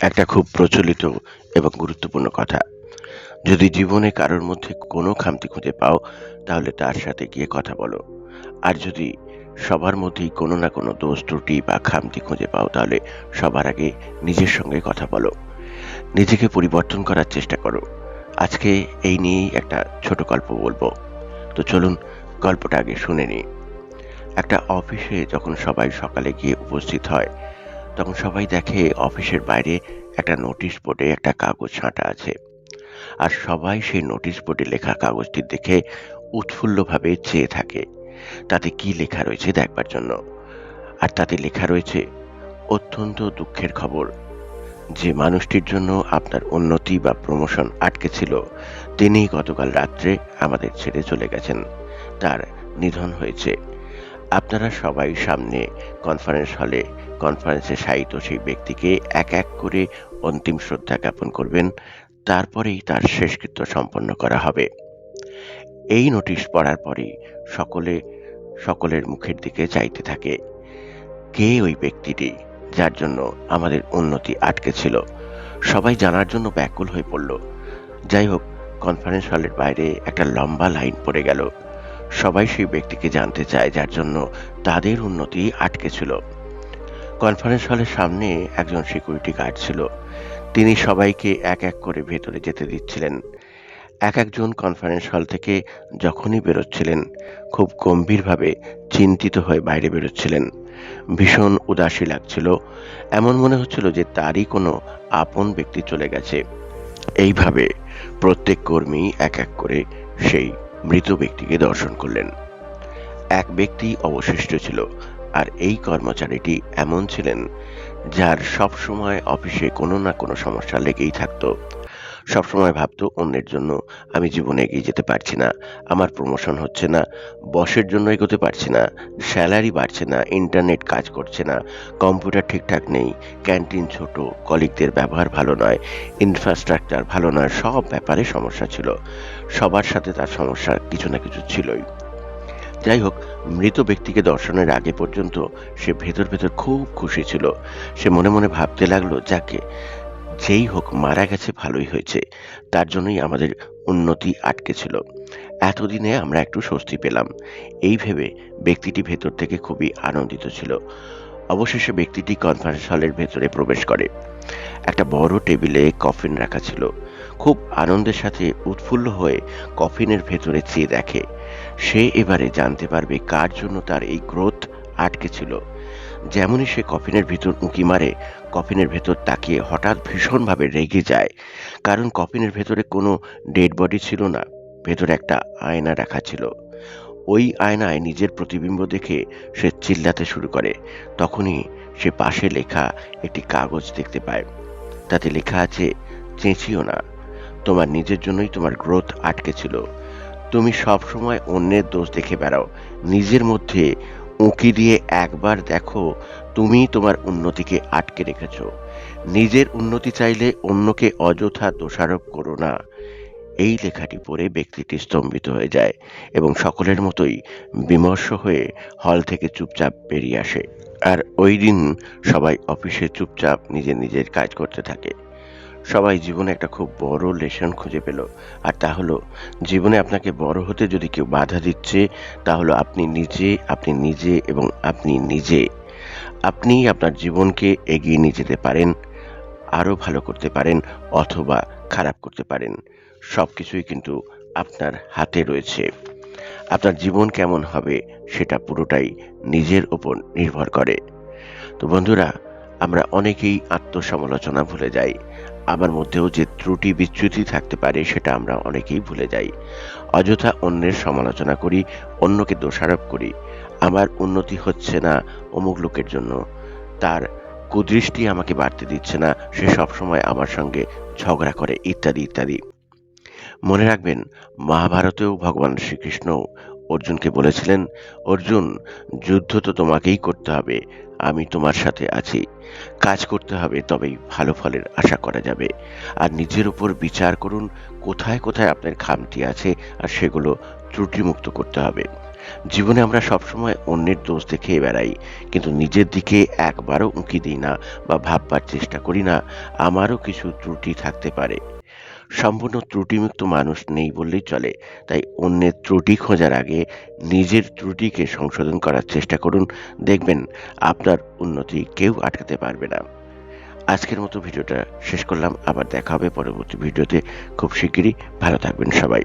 একটা খুব প্রচলিত এবং গুরুত্বপূর্ণ কথা। যদি জীবনে কারোর মধ্যে কোনো খামতি খুঁজে পাও, তাহলে তার সাথে গিয়ে কথা বলো। আর যদি সবার মধ্যেই কোনো না কোনো দোষ, ত্রুটি বা খামতি খুঁজে পাও, তাহলে সবার আগে নিজের সঙ্গে কথা বলো। নিজেকে পরিবর্তন করার চেষ্টা করো। আজকে এই নিয়েই একটা ছোট গল্প বলব। তো চলুন গল্পটা আগে শুনে নিই। একটা অফিসে যখন সবাই সকালে গিয়ে উপস্থিত হয় তখন সবাই দেখে অফিসের বাইরে একটা নোটিশ বোর্ডে একটা কাগজ ছাঁটা আছে। আর সবাই সেই নোটিশ বোর্ডে লেখা কাগজটি দেখে উৎফুল্লভাবে চেয়ে থাকে। তাতে কি লেখা রয়েছে দেখবার জন্য? আর তাতে লেখা রয়েছে, অত্যন্ত দুঃখের খবর। যে মানুষটির জন্য আপনার উন্নতি বা প্রমোশন আটকে ছিল তিনি গতকাল রাত্রে আমাদের ছেড়ে চলে গেছেন। তার নিধন হয়েছে। আপনারা সবাই সামনে কনফারেন্স হলে কনফারেন্সে সাহিত্য সেই ব্যক্তিকে এক এক করে অন্তিম শ্রদ্ধা জ্ঞাপন করবেন, তারপরেই তার শেষকৃত্য সম্পন্ন করা হবে। এই নোটিশ পড়ার পরেই সকলে, সকলের মুখের দিকে চাইতে থাকে, কে ওই ব্যক্তিটি যার জন্য আমাদের উন্নতি আটকে ছিল? সবাই জানার জন্য ব্যাকুল হয়ে পড়ল। যাই হোক কনফারেন্স হলের বাইরে একটা লম্বা লাইন পড়ে গেল। সবাই সেই ব্যক্তিকে জানতে চায়, যার জন্য তাদের উন্নতি আটকে ছিল। কনফারেন্স হলের সামনে একজন সিকিউরিটি গার্ড ছিল। তিনি সবাইকে এক এক করে ভেতরে যেতে দিচ্ছিলেন। এক একজন কনফারেন্স হল থেকে যখনই বেরোচ্ছিলেন, খুব গম্ভীরভাবে চিন্তিত হয়ে বাইরে বেরোচ্ছিলেন। ভীষণ উদাসী লাগছিল। এমন মনে হচ্ছিল যে তারই কোনো আপন ব্যক্তি চলে গেছে। এইভাবে প্রত্যেক কর্মী এক এক করে সেই মৃত ব্যক্তিকে দর্শন করলেন। এক ব্যক্তি অবশিষ্ট ছিল, আর এই কর্মচারীটি এমন ছিলেন যার সব সময় অফিসে কোনো না কোনো সমস্যা লেগেই থাকতো। সবসময় ভাবতো অন্যের জন্য আমি জীবনে এগিয়ে যেতে পারছি না। আমার প্রমোশন হচ্ছে না, বসের জন্য এগোতে পারছি না স্যালারি বাড়ছে না ইন্টারনেট কাজ করছে না কম্পিউটার ঠিকঠাক নেই ক্যান্টিন ছোট কলিগদের ব্যবহার ভালো নয় ইনফ্রাস্ট্রাকচার ভালো নয়, সব ব্যাপারে সমস্যা ছিল। সবার সাথে তার সমস্যা কিছু না কিছু ছিলই। যাই হোক, মৃত ব্যক্তিকে দর্শনের আগে পর্যন্ত সে ভেতর ভেতর খুব খুশি ছিল। সে মনে মনে ভাবতে লাগল, যাকে যেই হোক মারা গেছে, ভালোই হয়েছে। তার জন্যই আমাদের উন্নতি আটকে ছিল এতদিনে আমরা একটু স্বস্তি পেলাম। এই ভেবে ব্যক্তিটি ভেতর থেকে খুবই আনন্দিত ছিল। অবশেষে ব্যক্তিটি কনফারেন্স হলের ভেতরে প্রবেশ করে। একটা বড় টেবিলে কফিন রাখা ছিল। খুব আনন্দের সাথে উৎফুল্ল হয়ে কফিনের ভেতরে চেয়ে দেখে। সে এবারে জানতে পারবে কার জন্য তার এই গ্রোথ আটকে ছিল। যেমনই সে কফিনের ভিতর উঁকি মারে, কফিনের ভেতর তাকিয়ে হঠাৎ ভীষণভাবে রেগে যায়। কারণ কফিনের ভেতরে কোনো ডেড বডি ছিল না, ভেতরে একটা আয়না রাখা ছিল। ওই আয়নায় নিজের প্রতিবিম্ব দেখে সে চিল্লাতে শুরু করে। তখনই সে পাশে লেখা একটি কাগজ দেখতে পায়। তাতে লেখা আছে, চেঁচিও না। তোমার নিজের জন্যই তোমার গ্রোথ আটকে ছিল। তুমি সব সময় অন্যের দোষ দেখে বেড়াও। নিজের মধ্যে উঁকি দিয়ে একবার দেখো, তুমি তোমার উন্নতিকে আটকে রেখেছ। নিজের উন্নতি চাইলে অন্যকে অযথা দোষারোপ করো না। এই লেখাটি পড়ে ব্যক্তিটি স্তম্ভিত হয়ে যায় এবং সকলের মতোই বিমর্ষ হয়ে হল থেকে চুপচাপ বেরিয়ে আসে। আর ওই দিন সবাই অফিসে চুপচাপ নিজের নিজের কাজ করতে থাকে। সবাই জীবনে একটা খুব বড় লেসন খুঁজে পেল। আর তা হলো, জীবনে আপনাকে বড় হতে যদি কেউ বাধা দিচ্ছে তা হলো আপনি নিজে আপনি নিজে এবং আপনি নিজে। আপনি আপনার জীবনকে এগিয়ে নিয়ে যেতে পারেন, আরও ভালো করতে পারেন অথবা খারাপ করতে পারেন। সব কিছুই কিন্তু আপনার হাতে রয়েছে। আপনার জীবন কেমন হবে সেটা পুরোটাই নিজের ওপর নির্ভর করে। তো বন্ধুরা, আমরা অনেকেই আত্মসমালোচনা ভুলে যাই। আমার মধ্যেও যে ত্রুটি বিচ্যুতি থাকতে পারে সেটা আমরা অনেকেই ভুলে যাই। অযথা অন্যের সমালোচনা করি, অন্যকে দোষারোপ করি। আমার উন্নতি হচ্ছে না অমুক লোকের জন্য। তার কুদৃষ্টি আমাকে বাড়তে দিচ্ছে না, সে সবসময় আমার সঙ্গে ঝগড়া করে, ইত্যাদি ইত্যাদি। মনে রাখবেন, মহাভারতেও ভগবান শ্রীকৃষ্ণ অর্জুনকে বলেছিলেন, অর্জুন, যুদ্ধ তো তোমাকেই করতে হবে, আমি তোমার সাথে আছি। কাজ করতে হবে, তবেই ভালো ফলের আশা করা যাবে। আর নিজের উপর বিচার করুন, কোথায় কোথায় আপনার খামতি আছে, আর সেগুলো ত্রুটিমুক্ত করতে হবে। জীবনে আমরা সবসময় অন্যের দোষ দেখে বেড়াই, কিন্তু নিজের দিকে একবারও উঁকি দিই না বা ভাববার চেষ্টা করি না, আমারও কিছু ত্রুটি থাকতে পারে। সম্পূর্ণ ত্রুটিমুক্ত মানুষ নেই বললেই চলে। তাই অন্যের ত্রুটি খোঁজার আগে নিজের ত্রুটিকে সংশোধন করার চেষ্টা করুন। দেখবেন আপনার উন্নতি কেউ আটকাতে পারবে না। আজকের মতো ভিডিওটা শেষ করলাম। আবার দেখা হবে পরবর্তী ভিডিওতে। খুব শিগগিরই ভালো থাকবেন সবাই।